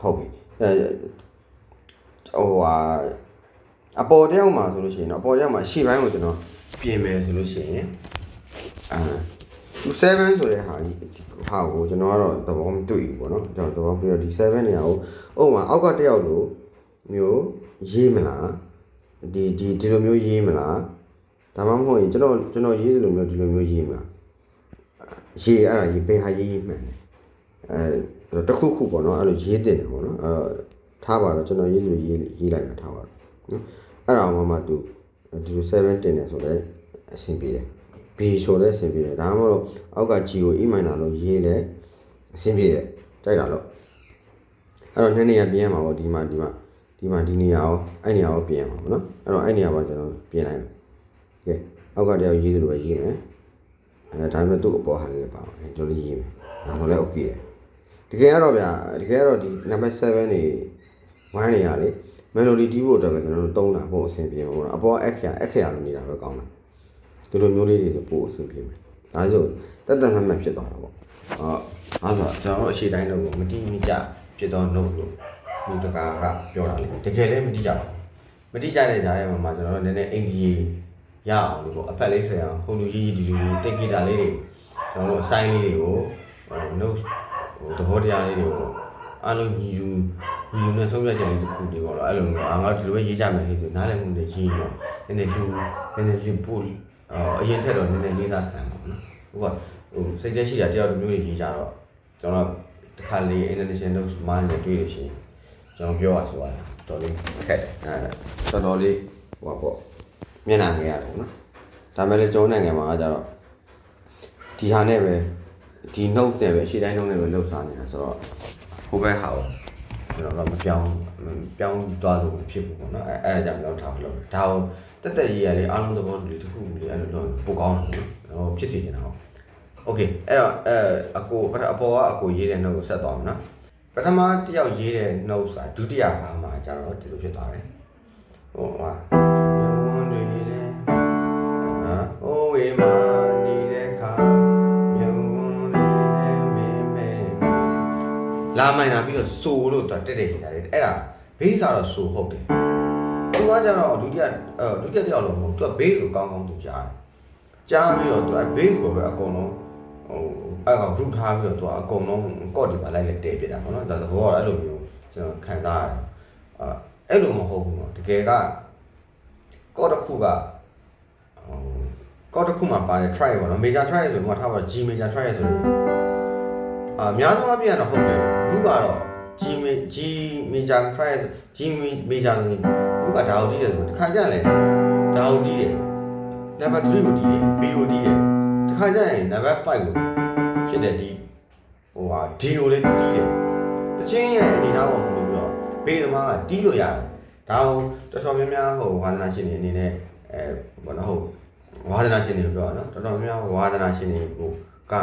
ဟုတ်ပြီအဲဟိုဟာအပေါ်တယောက်မှာဆိုလို့ရှိရင်တော့အပေါ်တယောက်မှာရှေ့ပိုင်းကိုကျွန်တော်ပြင်မယ်ဆိုလို့ရှိရင်အာသူ7ဆိုတဲ့ဟာကြီးဒီဟာကိုကျွန်တော်ကတော့သဘောမတွေ့ဘူးပေါ့နော်ကျွန်တော်သဘောပြီးတော့ဒီ7နေရာကိုအုပ်မှာအောက်ကတယောက်လို့မျိုးရေးမလားဒီဒီဒီလိုမျိုးရေးမလားဒါမှမဟုတ်ရင်ကျွန်တော်ကျွန်တော်ရေးတယ်လို့မျိုးဒီလိုမျိုးရေးမလားရေးအဲ့ဒါရေးဘယ်ဟာရေးရေးမှန်တယ်အဲ တခုခုပေါ့နော်အဲ့လိုရေးတင်တယ်ပေါ့နော်အဲ့တော့ထားပါတော့ကျွန်တော်ရေးလို့ရေးရေးလိုက်မှာထားပါတော့နော်အဲ့ဒါမှမှသူဒီလို7တင်တယ်ဆိုတော့အဆင်ပြေတယ် B ဆိုလည်းအဆင်ပြေတယ်ဒါမှမဟုတ်အောက်က G ကို E minor လို့ရေးလဲအဆင်ပြေတယ်ကြိုက်တာလို့အဲ့တော့နှစ်နေရာပြင်ရမှာပေါ့ဒီမှာဒီမှာဒီမှာဒီနေရာရောအဲ့နေရာရောပြင်ရမှာပေါ့နော်အဲ့တော့အဲ့နေရာပါကျွန်တော်ပြင်လိုက်မယ်ကဲအောက်ကတယောက်ရေးသလိုပဲရေးမယ်အဲဒါပေမဲ့သူ့အပေါ်ဟာလေးလည်းပါအောင်ဒီလိုလေးရေးမယ်ဒါဆိုလည်း okay တယ် တကယ်ကတော့ဗျာတကယ်ကတော့ဒီ number 7နေ1နေရလေ melody တီးဖို့အတွက်ပဲကျွန်တော်တို့တုံးတာပို့အဆင်ပြေမှာပေါ့နော်အပေါ်အခရာအခရာလို့နေတာပဲကောင်းတယ်ဒီလိုမျိုးလေးတွေဆိုပို့အဆင်ပြေမယ်ဒါဆိုတက်တက်မှတ်မှတ်ဖြစ်သွားတာပေါ့အော်အဲ့ဒါကျွန်တော်တို့အရှိတိုင်းတော့မတိမကြဖြစ်တော့ note လို့လူတကာကပြောတာလေတကယ်လည်းမတိကြဘူးမတိကြတဲ့ကြားထဲမှာမှကျွန်တော်တို့နည်းနည်းအင်ကြီးရအောင်လို့ပေါ့အဖက်လေးဆရာဟိုလူကြီးဒီလူကြီးတိတ်ကြည့်တာလေးတွေကျွန်တော်တို့အဆိုင်လေးတွေကို note ဟိုသဘောတရားလေးတွေကိုအားလုံးညီယူညီယူနဲ့ဆုံးဖြတ်ချက်လေးတစ်ခုတည်းပေါ့တော့အဲ့လိုမျိုးအာငါတို့ဒီလိုပဲရေးကြမယ်ဆိုနားလည်မှုတွေရေးတော့နည်းနည်းလူနည်းနည်းလူပို့အော်အရင်ထက်တော့နည်းနည်းလေးသားခံပါနော်ဟိုကဟိုစိတ်ကြက်ရှိတာတယောက်တစ်မျိုးရေးကြတော့ကျွန်တော်တစ်ခါလေး international notes မှန်းနေတွေ့လို့ရှိရင်ကျွန်တော်ပြောရဆိုရတော်လေးခက်အဲတော်တော်လေးဟိုပေါ့မျက်နှာငယ်ရတယ်နော်ဒါမဲ့လေကျွန်တော်နိုင်ငံမှာကကြတော့ဒီဟာနဲ့ပဲ ဒီ note နဲ့ပဲရှေ့တိုင်း note နဲ့ပဲလုပ်စားနေတာဆိုတော့ဟိုဘက်ဟာကိုကျွန်တော်တော့မပြောင်းပြောင်းသွားလို့ဖြစ်ဘူးပေါ့နော်အဲအဲအကြောင်းကျွန်တော်ထားလို့ဒါကိုတက်တက်ရေးရလေအားလုံးသဘောတူလေးတစ်ခုလေးအဲ့လိုတော့ပိုကောင်းတယ်ဟိုဖြစ်စီနေတာဟုတ် Okay အဲ့တော့အဲအကိုအပေါ်ကအကိုရေးတဲ့ note ကိုဆက်သွားမှာနော်ပထမတစ်ယောက်ရေးတဲ့ note ဆိုတာဒုတိယဘာမှာကျတော့ဒီလိုဖြစ်သွားတယ်ဟိုဟာ လာမိုင်လာပြီးတော့ဆိုလို့တက်တက်ရေးတာလေအဲ့ဒါဘေးစားတော့ဆိုဟုတ်တယ်သူကကျတော့ဒုတိယအဲဒုတိယတစ်ယောက်လုံးမဟုတ်သူကဘေးကိုကောင်းကောင်းသူကြားတယ်ကြားပြီးတော့သူကဘေးကိုပဲအကုန်လုံးဟိုအဲ့ကောင်ရူထားပြီးတော့သူကအကုန်လုံးကော့ဒီပါလိုက်လိုက်တဲပြတာပေါ့နော်ဒါသဘောကအဲ့လိုမျိုးကျွန်တော်ခံစားရတယ်အဲအဲ့လိုမဟုတ်ဘူးနော်တကယ်ကကော့တစ်ခုကဟိုကော့တစ်ခုမှာပါတယ် try ပေါ့နော် major try ဆိုတော့ထားပါ G major try ဆိုတော့အာအများဆုံးအပြည့်ကတော့ဟုတ်တယ် လူကတော့ G G major try G major ဆိုရင်လူကဒါကိုတီးတယ်ဆိုတော့တစ်ခါကျရင်ဒါကိုတီးတယ် number 3ကိုတီးတယ် B ကိုတီးတယ်တခါကျရင် number 5ကိုဖြစ်တဲ့ဒီဟိုဟာ D ကိုလည်းတီးတယ်တချင်းရဲ့အနေထားပေါ်မူလို့ပြီးတော့ဘေးသမားကတီးလို့ရတယ်ဒါကိုတော်တော်များများဟိုဝါသနာရှင်တွေအနေနဲ့အဲဘောနော်ဟုတ်ဝါသနာရှင်တွေပြောတာနော်တော်တော်များများဝါသနာရှင်တွေကိုကဒါ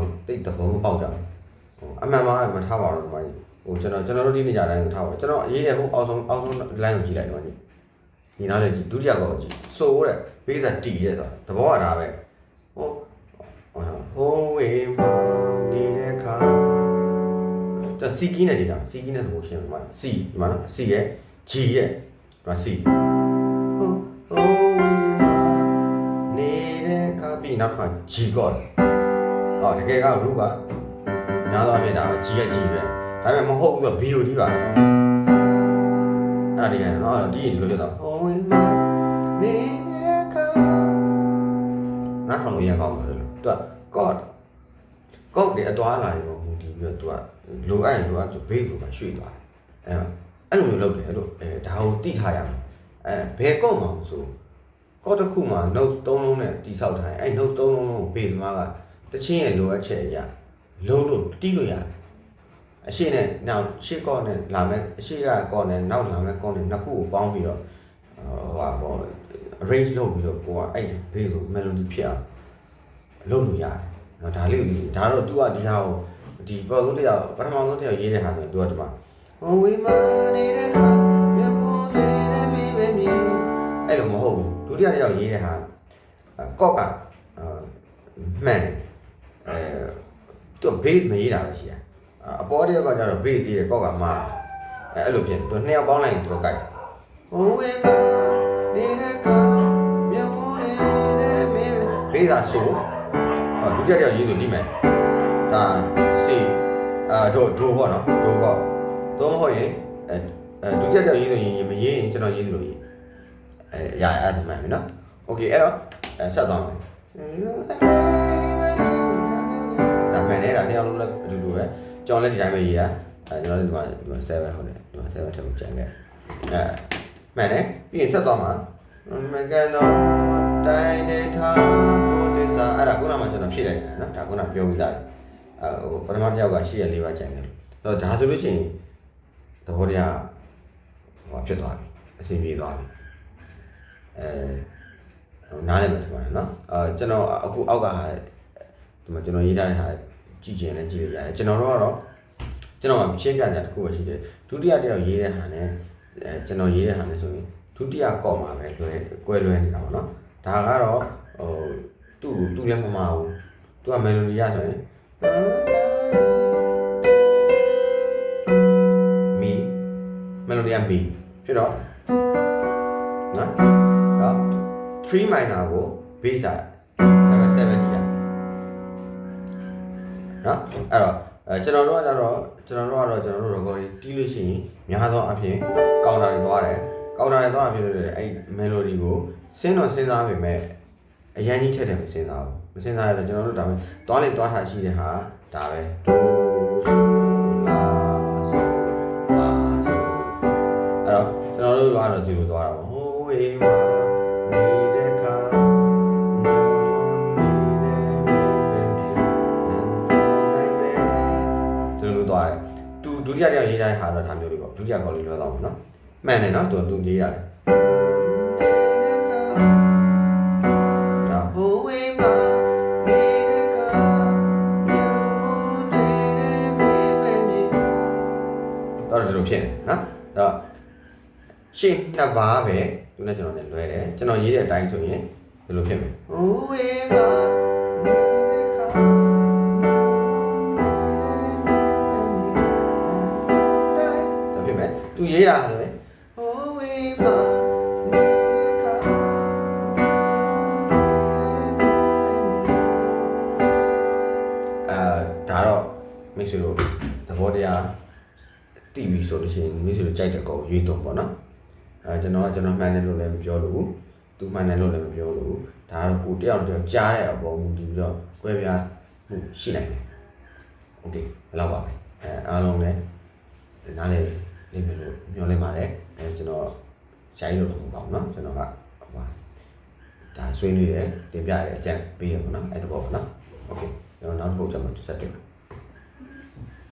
ကိုတိတ်သဘောမပေါက်ကြဘူး ဟိုအမှန်မှမထားပါဘူးဒီမှာဟိုကျွန်တော်ကျွန်တော်တို့ဒီနေကြတိုင်းကိုထားပါကျွန်တော်အရေးတဲ့ဟိုအောက်ဆုံးအောက်ဆုံး line ကိုကြည့်လိုက်တော့ဒီညီနာလည်းကြည့်ဒုတိယကောကြည့်ဆိုတဲ့ဘေးကတီးရဲဆိုတာသဘောကဒါပဲဟိုဟိုးဝေးမနေတဲ့ခါဒါစီကီးနဲ့နေတာစီကီးနဲ့သဘောရှင်းမှာစီဒီမှာနော်စီရဲ့ G ရဲ့ဒီမှာစီဟိုးဟိုးဝေးမနေတဲ့ခါပြီးနောက်တစ်ခါ G ကောအော်တကယ်ကရူက များသောအားဖြင့်ဒါ G ရဲ့ G ပဲဒါပေမဲ့မဟုတ်ဘူးက B ကိုဒီပါအဲ့ဒါဒီကနော်ဒီဒီလိုဖြစ်တော့ဟိုးဝေးမနေတဲ့ခါနားထောင်လို့ရကောင်းပါလို့သူက god god တွေအသွားလာတွေပေါ့မူတည်ပြီးတော့သူကလိုအပ်ရင်လိုအပ်သူဘေးကိုပါရွှေ့သွားတယ်အဲအဲ့လိုမျိုးလုပ်တယ်လို့အဲဒါကိုတိထားရမယ်အဲဘယ်ကော့မှာမဆို god တစ်ခုမှာ note 3လုံးနဲ့တိဆောက်ထားရင်အဲ့ note 3လုံးလုံးကိုဘေးသမားကတချင်းရဲ့လိုအပ်ချက်အရာ လုံးလို့တီးလို့ရတယ်အရှိနဲ့နောက်ရှေ့ကော့နဲ့လာမဲ့အရှိကကော့နဲ့နောက်လာမဲ့ကော့နဲ့နှစ်ခုကိုပေါင်းပြီးတော့ဟိုဟာပေါ့ arrange လုပ်ပြီးတော့ကိုကအဲ့ဘေးကို melody ဖြစ်အောင်လုပ်လို့ရတယ်။နော်ဒါလေးကိုဒါတော့ तू ကဒီဟာကိုဒီပေါ်ဆုံးတရားပထမဆုံးတရားရေးတဲ့ဟာဆိုရင် तू ကဒီမှာဟိုဝေးမနေတဲ့ခါမြတ်မောနေတဲ့မိပဲမြည်အဲ့လိုမဟုတ်ဘူးဒုတိယတရားရေးတဲ့ဟာကော့ကအာမှန်အဲ तू ဘေးမရေးတာပဲရှိတာအ အပေါ်တစ်ယောက်ကကျတော့ဘေးသေးတယ်ကောက်ကမာအဲအဲ့လိုဖြစ်တယ်သူနှစ်ယောက်ပေါင်းလိုက်ရင်သူတို့ကြိုက်ဟိုဝေးမနေတဲ့ကောင်မြောင်းနေတဲ့မင်းဘေးသာဆိုဟောဒုတိယတစ်ယောက်ရေးသူလိမ့်မယ်ဒါစီအာဒိုဒိုပေါ့နော်ဒိုပေါ့တော့မဟုတ်ရင်အဲအဲဒုတိယတစ်ယောက်ရေးသူရင်မရေးရင်ကျွန်တော်ရေးသူလို့ရေးအဲရအဲ့ဒါမှန်ပြီနော်โอเคအဲ့တော့အဲဆက်သွားမယ်ဒါမှန်နေ တာနှစ်ယောက်လုံးလည်းအတူတူပဲကြောင်းလည်းဒီတိုင်းပဲရေးတာအဲကျွန်တော်ဒီမှာဒီမှာ7ဟုတ်တယ်ဒီမှာ7ထည့်ဖို့ကြံခဲ့အဲမှန်တယ်ပြီးရင်ဆက်သွားမှာမကန်တော့တိုင်းနေထားကိုတစ္ဆာအဲ့ဒါခုနမှကျွန်တော်ဖြည့်လိုက်တာနော်ဒါခုနပြောပြီးသားအဲဟိုပထမတစ်ယောက်ကရှေ့ရလေးပါကြံခဲ့လို့ဒါဆိုလို့ရှိရင်သဘောတရားဟောဖြစ်သွားပြီအဆင်ပြေသွားပြီအဲနားလည်မှာထင်ပါတယ်နော်အာကျွန်တော်အခုအောက်ကဟာဒီမှာကျွန်တော်ရေးထားတဲ့ဟာ ကြည့်ကျင်လည်းကြည့်လို့ရတယ်ကျွန်တော်တို့ကတော့ကျွန်တော်ကရှင်းပြကြတစ်ခုပဲရှိတယ်ဒုတိယတစ်ယောက်ရေးတဲ့ဟာနဲ့အဲကျွန်တော်ရေးတဲ့ဟာနဲ့ဆိုရင်ဒုတိယကော့မှာပဲလွယ်ကွဲလွဲနေတာပေါ့နော်ဒါကတော့ဟိုသူ့သူ့လည်းမမဘူးသူကမယ်လိုဒီရဆိုရင်မီမယ်လိုဒီကမီဖြစ်တော့နော်တော့3 minor ကို bass တာ level 7ကြီးတာ နော်အဲ့တော့အဲကျွန်တော်တို့ကကြတော့ကျွန်တော်တို့ကတော့ကျွန်တော်တို့ recording တီးလို့ရှိရင်များသောအားဖြင့် counter တွေသွားတယ် counter တွေသွားတာဖြစ်လို့လေအဲ့ melody ကိုစဉ်းတော့စဉ်းစားပေမဲ့အရင်ကြီးထက်တယ်မစဉ်းစားဘူးမစဉ်းစားရတော့ကျွန်တော်တို့ဒါပဲသွားလိုက်သွားတာရှိတဲ့ဟာဒါပဲဒိုလာဆိုလာဆိုအဲ့တော့ကျွန်တော်တို့ကတော့ဒီလိုသွားတာပေါ့ဟိုးဝေးမှာ သွားတယ်သူဒုတိယတစ်ယောက်ရေးတဲ့ဟာတော့ဒါမျိုးလေးပေါ့ဒုတိယကောက်လေးလွှဲသွားမှာနော်မှန်တယ်နော်သူသူရေးရတယ်ဒါဟိုးဝေးမှာနေတဲ့ခါမြောင်းနေတဲ့မင်းပဲမြည်တော့ဒီလိုဖြစ်နေနော်အဲ့တော့ရှင်းနှစ်ပါးပဲသူနဲ့ကျွန်တော်နဲ့လွဲတယ်ကျွန်တော်ရေးတဲ့အတိုင်းဆိုရင်ဒီလိုဖြစ်မယ်ဟိုးဝေးမှာ သူရေးတာဆိုရင်ဟိုးဝေးမှာနေတဲ့ခါအာဒါတော့မိတ်ဆွေတို့သဘောတရားတိပြီဆိုလို့ရှိရင်မိတ်ဆွေတို့ကြိုက်တဲ့ကောင်ရွေးတော့ပေါ့နော်အဲကျွန်တော်ကကျွန်တော်မှန်တယ်လို့လည်းမပြောလို့ဘူးသူမှန်တယ်လို့လည်းမပြောလို့ဘူးဒါကတော့ကိုတယောက်တယောက်ကြားတဲ့အပေါ်မူတည်ပြီးတော့꿰ပြားမှုရှိနိုင်တယ်โอเคဘယ်လောက်ပါပဲအဲအားလုံးလည်းနားလေ နေမယ်လို့ပြောလိုက်ပါတယ်အဲကျွန်တော်ရှားရလို့မပေါ့နော်ကျွန်တော်ကဟိုပါဒါဆွေးနွေးတယ်တင်ပြတယ်အကြံပေးရပါတော့အဲ့ဒါပေါ့နော်โอเคကျွန်တော်နောက်တစ်ပုတ်ကျမှဆက်တွေ့မယ်